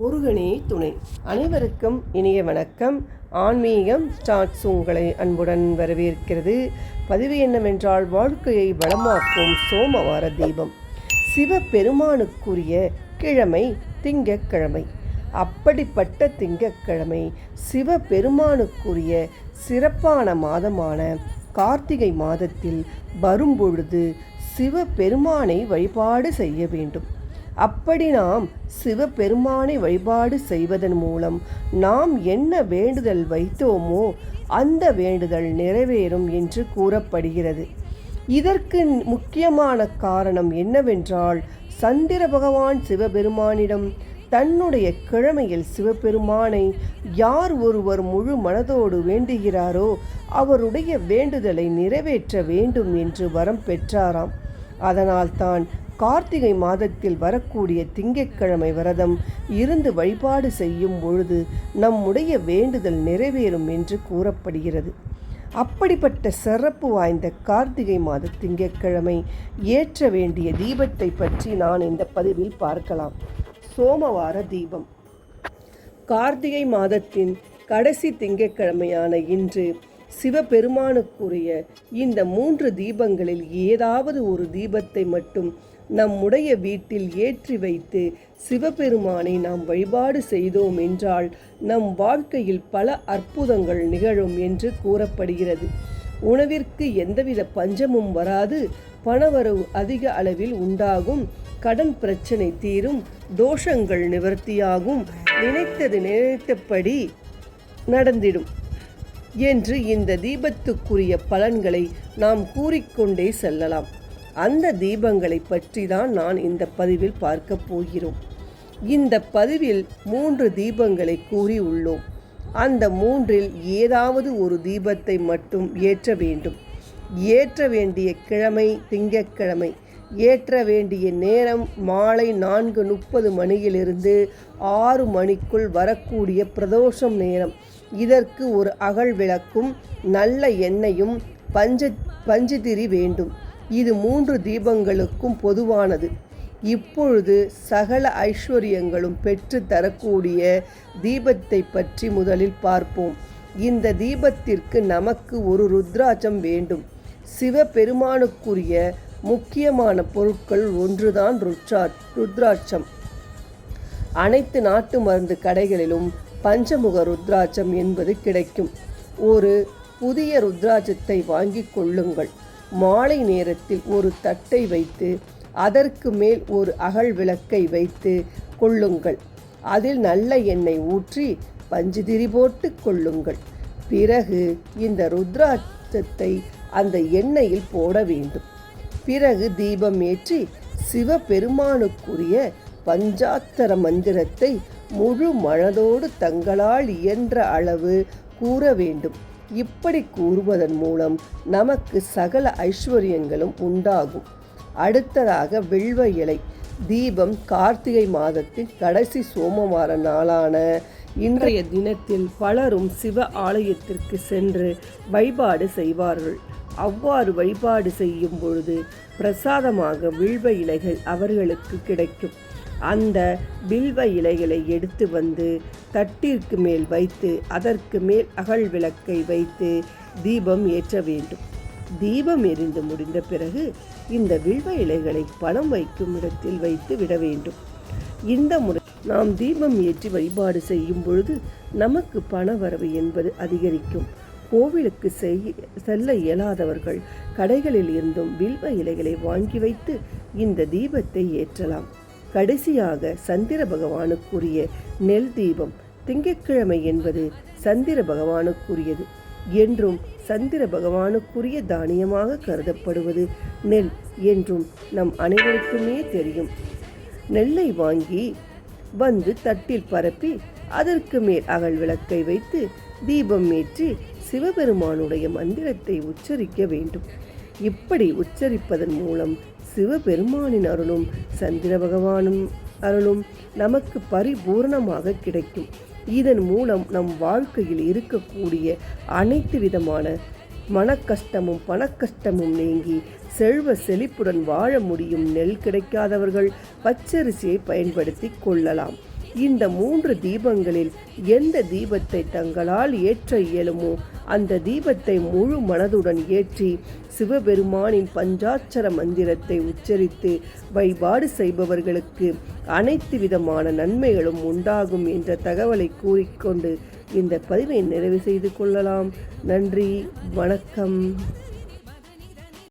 முருகனே துணை. அனைவருக்கும் இனிய வணக்கம். ஆன்மீகம் ஸ்டார்ட்ஸ் உங்களை அன்புடன் வரவேற்கிறது. பதிவு என்னவென்றால் வாழ்க்கையை வளமாக்கும் சோமவார தீபம். சிவபெருமானுக்குரிய கிழமை திங்கக்கிழமை அப்படிப்பட்ட திங்கட்கிழமை சிவபெருமானுக்குரிய சிறப்பான மாதமான கார்த்திகை மாதத்தில் வரும்பொழுது சிவபெருமானை வழிபாடு செய்ய வேண்டும். அப்படி நாம் சிவபெருமானை வழிபாடு செய்வதன் மூலம் நாம் என்ன வேண்டுதல் வைத்தோமோ அந்த வேண்டுதல் நிறைவேறும் என்று கூறப்படுகிறது. இதற்கு முக்கியமான காரணம் என்னவென்றால் சந்திர பகவான் சிவபெருமானிடம் தன்னுடைய கிழமையில் சிவபெருமானை யார் ஒருவர் முழு மனதோடு வேண்டுகிறாரோ அவருடைய வேண்டுதலை நிறைவேற்ற வேண்டும் என்று வரம் பெற்றாராம். அதனால்தான் கார்த்திகை மாதத்தில் வரக்கூடிய திங்கட்கிழமை விரதம் இருந்து வழிபாடு செய்யும் பொழுது நம்முடைய வேண்டுதல் நிறைவேறும் என்று கூறப்படுகிறது. அப்படிப்பட்ட சிறப்பு வாய்ந்த கார்த்திகை மாத திங்கட்கிழமை ஏற்ற வேண்டிய தீபத்தை பற்றி நான் இந்த பதிவில் பார்க்கலாம். சோமவார தீபம். கார்த்திகை மாதத்தின் கடைசி திங்கட்கிழமையான இன்று சிவபெருமானுக்குரிய இந்த மூன்று தீபங்களில் ஏதாவது ஒரு தீபத்தை மட்டும் நம்முடைய வீட்டில் ஏற்றி வைத்து சிவபெருமானை நாம் வழிபாடு செய்தோம் என்றால் நம் வாழ்க்கையில் பல அற்புதங்கள் நிகழும் என்று கூறப்படுகிறது. உணவிற்கு எந்தவித பஞ்சமும் வராது பணவரவு அதிக அளவில் உண்டாகும் கடன் பிரச்சனை தீரும் தோஷங்கள் நிவர்த்தியாகும் நினைத்தது நினைத்தபடி நடந்திடும். என்று இந்த தீபத்துக்குரிய பலன்களை நாம் கூறிக்கொண்டே செல்லலாம். அந்த தீபங்களை பற்றி தான் நான் இந்த பதிவில் பார்க்க போகிறோம். இந்த பதிவில் மூன்று தீபங்களை கூறி உள்ளோம் அந்த மூன்றில் ஏதாவது ஒரு தீபத்தை மட்டும் ஏற்ற வேண்டும். ஏற்ற வேண்டிய கிழமை திங்கட்கிழமை ஏற்ற வேண்டிய நேரம் மாலை நான்கு முப்பது மணியிலிருந்து ஆறு மணிக்குள் வரக்கூடிய பிரதோஷம் நேரம் இதற்கு ஒரு அகல் விளக்கும் நல்ல எண்ணெயும் பஞ்ச பஞ்சுதிரி வேண்டும். இது மூன்று தீபங்களுக்கும் பொதுவானது. இப்பொழுது சகல ஐஸ்வர்யங்களும் பெற்று தரக்கூடிய தீபத்தை பற்றி முதலில் பார்ப்போம். இந்த தீபத்திற்கு நமக்கு ஒரு ருத்ராட்சம் வேண்டும். சிவபெருமானுக்குரிய முக்கியமான பொருட்கள் ஒன்றுதான் ருத்ரா ருத்ராட்சம். அனைத்து நாட்டு மருந்து கடைகளிலும் பஞ்சமுக ருத்ராட்சம் என்பது கிடைக்கும். ஒரு புதிய ருத்ராட்சத்தை வாங்கி கொள்ளுங்கள். மாலை நேரத்தில் ஒரு தட்டை வைத்து அதற்கு மேல் ஒரு அகல் விளக்கை வைத்து கொள்ளுங்கள். அதில் நல்ல எண்ணெய் ஊற்றி பஞ்சுதிரி போட்டு கொள்ளுங்கள். பிறகு இந்த ருத்ராட்சத்தை அந்த எண்ணெயில் போட வேண்டும். பிறகு தீபம் ஏற்றி சிவபெருமானுக்குரிய பஞ்சாத்தர மந்திரத்தை முழு மனதோடு தங்களால் இயன்ற அளவு கூற வேண்டும். இப்படி கூறுவதன் மூலம் நமக்கு சகல ஐஸ்வர்யங்களும் உண்டாகும். அடுத்ததாக வெள்வ இலை. தீபம் கார்த்திகை மாதத்தின் கடைசி சோமவார நாளான இன்றைய தினத்தில் பலரும் சிவ ஆலயத்திற்கு சென்று வழிபாடு செய்வார்கள். அவ்வாறு வழிபாடு செய்யும் பொழுது பிரசாதமாக வில்வ இலைகள் அவர்களுக்கு கிடைக்கும். அந்த வில்வ இலைகளை எடுத்து வந்து தட்டிற்கு மேல் வைத்து அதற்கு மேல் அகல் விளக்கை வைத்து தீபம் ஏற்ற வேண்டும். தீபம் எரிந்து முடிந்த பிறகு இந்த வில்வ இலைகளை பணம் வைக்கும் இடத்தில் வைத்து விட வேண்டும். இந்த முறை நாம் தீபம் ஏற்றி வழிபாடு செய்யும் பொழுது நமக்கு பண வரவு என்பது அதிகரிக்கும். கோவிலுக்கு செய் செல்ல இயலாதவர்கள் கடைகளில் இருந்தும் வில்வ இலைகளை வாங்கி வைத்து இந்த தீபத்தை ஏற்றலாம். கடைசியாக சந்திர பகவானுக்குரிய நெல் தீபம் திங்கட்கிழமை என்பது சந்திர பகவானுக்குரியது என்றும் சந்திர பகவானுக்குரிய தானியமாக கருதப்படுவது நெல் என்றும் நம் அனைவருக்குமே தெரியும். நெல்லை வாங்கி வந்து தட்டில் பரப்பி அதற்கு மேல் அகல் விளக்கை வைத்து தீபம் ஏற்றி சிவபெருமானுடைய மந்திரத்தை உச்சரிக்க வேண்டும். இப்படி உச்சரிப்பதன் மூலம் சிவபெருமானின் அருளும் சந்திர பகவானும் அருளும் நமக்கு பரிபூர்ணமாக கிடைக்கும். இதன் மூலம் நம் வாழ்க்கையில் இருக்கக்கூடிய அனைத்து விதமான மனக்கஷ்டமும் பணக்கஷ்டமும் நீங்கி செல்வ செழிப்புடன் வாழ முடியும் நெல் கிடைக்காதவர்கள் பச்சரிசியை பயன்படுத்தி கொள்ளலாம். இந்த மூன்று தீபங்களில் எந்த தீபத்தை தங்களால் ஏற்ற இயலுமோ அந்த தீபத்தை முழு மனதுடன் ஏற்றி சிவபெருமானின் பஞ்சாட்சர மந்திரத்தை உச்சரித்து வழிபாடு செய்பவர்களுக்கு அனைத்து விதமான நன்மைகளும் உண்டாகும் என்ற தகவலை கூறிக்கொண்டு இந்த பதிவை நிறைவு செய்து கொள்ளலாம். நன்றி. வணக்கம்.